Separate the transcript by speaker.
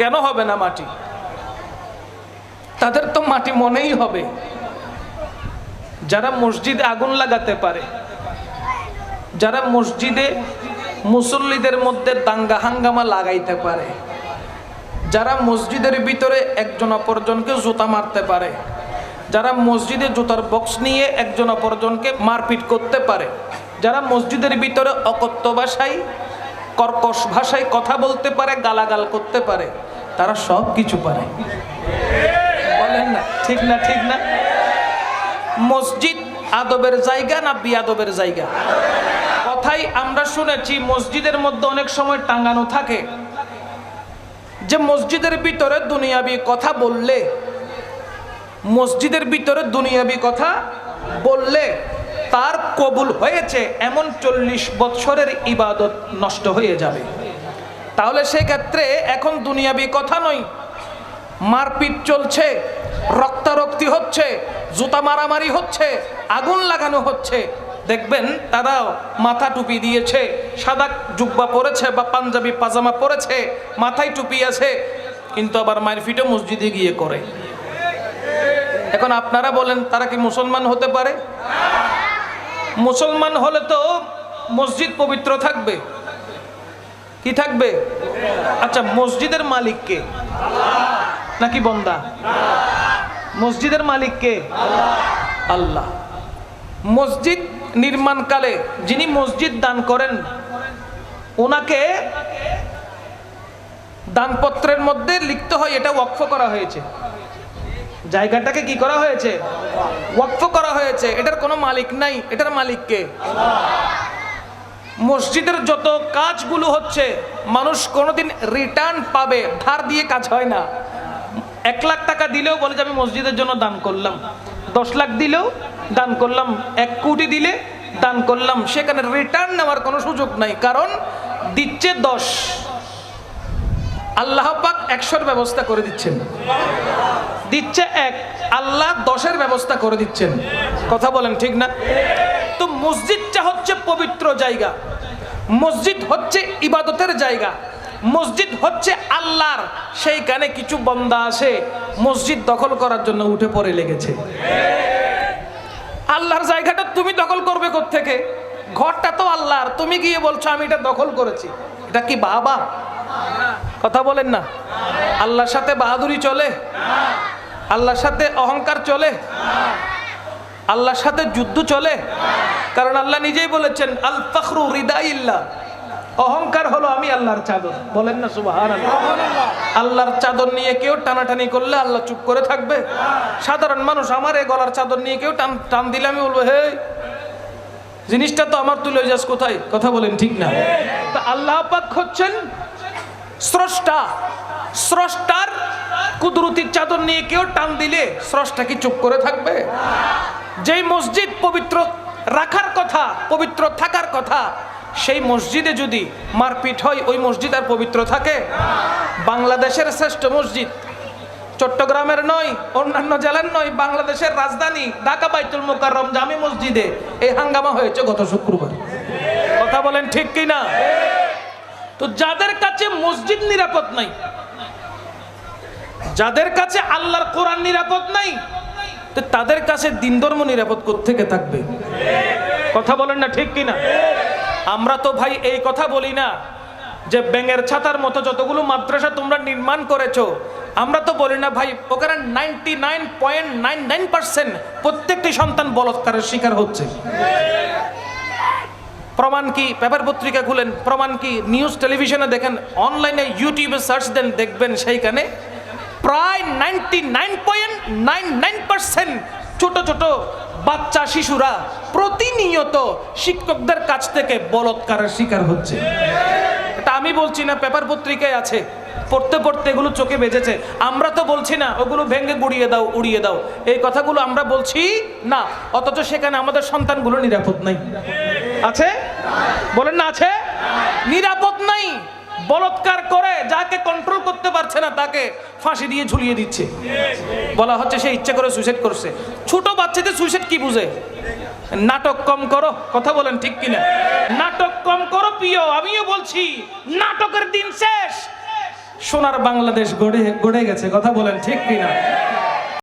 Speaker 1: কেন হবে না মাটি? তাদের তো মাটি মনেই হবে। যারা মসজিদে আগুন লাগাতে পারে, যারা মসজিদে মুসল্লিদের মধ্যে দাঙ্গা হাঙ্গামা লাগাইতে পারে, যারা মসজিদের ভিতরে একজন অপরজনকে জুতা মারতে পারে, যারা মসজিদে জুতার বক্স নিয়ে একজন অপরজনকে মারপিট করতে পারে, যারা মসজিদের ভিতরে অকথ্য ভাষায় কর্কশ ভাষায় কথা বলতে পারে, গালাগাল করতে পারে, তারা সব কিছু পারে। বলেন না, ঠিক না ঠিক না? মসজিদ আদবের জায়গা না বিয়াদবের জায়গা? কথাই আমরা শুনেছি, মসজিদের মধ্যে অনেক সময় টাঙ্গানো থাকে। যে মসজিদের ভিতরে দুনিয়াবি কথা বললে, মসজিদের ভিতরে দুনিয়াবি কথা বললে তার কবুল হয়েছে এমন চল্লিশ বৎসরের ইবাদত নষ্ট হয়ে যাবে। তাহলে সেক্ষেত্রে এখন দুনিয়াবি কথা নয়। মারপিট চলছে, রক্তারক্তি হচ্ছে, জুতা মারামারি হচ্ছে, আগুন লাগানো হচ্ছে। দেখবেন তারা মাথা টুপি দিয়েছে, সাদা জুব্বা পরেছে বা পাঞ্জাবি পাজামা পরেছে, মাথায় টুপি আছে, কিন্তু আবার মারপিটও মসজিদে গিয়ে করে। এখন আপনারা বলেন, তারা কি মুসলমান হতে পারে? মুসলমান হলে তো মসজিদ পবিত্র থাকবে। কি থাকবে? আচ্ছা মসজিদের মালিক কে? নাকি বন্দা? মসজিদের মালিক কে? আল্লাহ। মসজিদ নির্মাণকালে যিনি মসজিদ দান করেন, ওনাকে দানপত্রের মধ্যে লিখতে হয়, এটা ওয়াকফ করা হয়েছে। জায়গাটাকে কি করা হয়েছে? ওয়াকফ করা হয়েছে। এটার কোনো মালিক নাই। এটার মালিককে মসজিদের যত কাজগুলো হচ্ছে, মানুষ কোনোদিন রিটার্ন পাবে। ধার দিয়ে কাজ হয় না। এক লাখ টাকা দিলেও বলে যে, আমি মসজিদের জন্য দান করলাম। দশ লাখ দিলেও দান করলাম। এক কোটি দিলে দান করলাম। সেখানে রিটার্ন নেওয়ার কোনো সুযোগ নাই। কারণ দিচ্ছে দশ। আল্লাহ পাক একশোর ব্যবস্থা করে দিচ্ছেন। দিচ্ছে এক, আল্লাহ দশের ব্যবস্থা করে দিচ্ছেন। কথা বলেন ঠিক না? তো মসজিদটা হচ্ছে পবিত্র জায়গা। মসজিদ হচ্ছে ইবাদতের জায়গা। মসজিদ হচ্ছে আল্লাহর। সেইখানে কিছু বন্দা আছে মসজিদ দখল করার জন্য উঠে পড়ে লেগেছে। আল্লাহর জায়গাটা তুমি দখল করবে থেকে ঘরটা তো আল্লাহর। তুমি গিয়ে বলছো, আমি এটা দখল করেছি। এটা কি বাবা? কথা বলেন না। আল্লাহর সাথে বাহাদুরি চলে। আল্লাহর সাথে অহংকার চলে। আল্লাহর সাথে যুদ্ধ চলে। কারণ আল্লাহ নিজেই বলেছেন আল ফখরু রিদাইল্লাহ অহংকার হলো আমি আল্লাহর চাদর। বলেন না সুবাহান আল্লাহর চাদর নিয়ে কেউ টানাটানি করলে আল্লাহ চুপ করে থাকবে। সাধারণ মানুষ আমার এই গলার চাদর নিয়ে কেউ টান টান দিলে আমি বলব হে জিনিসটা তো আমার তুলে যাস কোথায়? কথা বলেন ঠিক না। তা আল্লাহ পাক হচ্ছেন স্রষ্টা, স্রষ্টার কুদরতির চাদর নিয়ে কেউ টান দিলে স্রষ্টা কি চুপ করে থাকবে? যেই মসজিদ পবিত্র রাখার কথা, পবিত্র থাকার কথা, সেই মসজিদে যদি মারপিট হয়, ওই মসজিদ আর পবিত্র থাকে? বাংলাদেশের শ্রেষ্ঠ মসজিদ চট্টগ্রামের নয়, অন্যান্য জেলার নয়, বাংলাদেশের রাজধানী ঢাকা বাইতুল মোকাররম জামি মসজিদে এই হাঙ্গামা হয়েছে গত শুক্রবার। কথা বলেন ঠিক কি না তো যাদের কাছে মসজিদ নিরাপদ নাই, যাদের কাছে আল্লাহর কোরআন নিরাপদ নাই, তো তাদের কাছে দিন ধর্ম নিরাপদ থেকে থাকবে? কথা বলেন না ঠিক কিনা? আমরা তো ভাই এই কথা বলি না যে ব্যাঙের ছাতার মতো যতগুলো মাদ্রাসা তোমরা নির্মাণ করেছ, আমরা তো বলি না ভাই, ওখানে ninety nine point nine nine percent প্রত্যেকটি সন্তান বলৎকারের শিকার হচ্ছে। প্রমাণ কি? পেপার পত্রিকা খুলেন, প্রমাণ কি? নিউজ টেলিভিশনে দেখেন, অনলাইনে ইউটিউবে সার্চ দেন, দেখবেন সেইখানে প্রায় ninety nine point nine nine ছোট ছোট বাচ্চা শিশুরা প্রতিনিয়ত শিক্ষকদের কাছ থেকে বলৎকারের শিকার হচ্ছে। এটা আমি বলছি না, পেপার পত্রিকায় আছে। পড়তে পড়তে এগুলো চোখে বেজেছে। আমরা তো বলছি না, ওগুলো ভেঙে গুড়িয়ে দাও, উড়িয়ে দাও। এই কথাগুলো আমরা বলছি না, অথচ সেখানে আমাদের সন্তানগুলো নিরাপদ নাই। আছে? বলেন না, আছে? নিরাপদ নাই। বলৎকার করে যাকে কন্ট্রোল করতে পারছে না, তাকে ফাঁসি দিয়ে ঝুলিয়ে দিচ্ছে। বলা হচ্ছে সে ইচ্ছে করে সুইসাইড করছে। ছোট বাচ্চাদের সুইসাইড কি বুঝে? নাটক কম করো, কথা বলেন ঠিক কিনা? নাটক কম করো, প্রিয়, আমিও বলছি, নাটকের দিন শেষ। সোনার বাংলাদেশ গড়ে গড়ে গেছে, কথা বলেন ঠিক কিনা?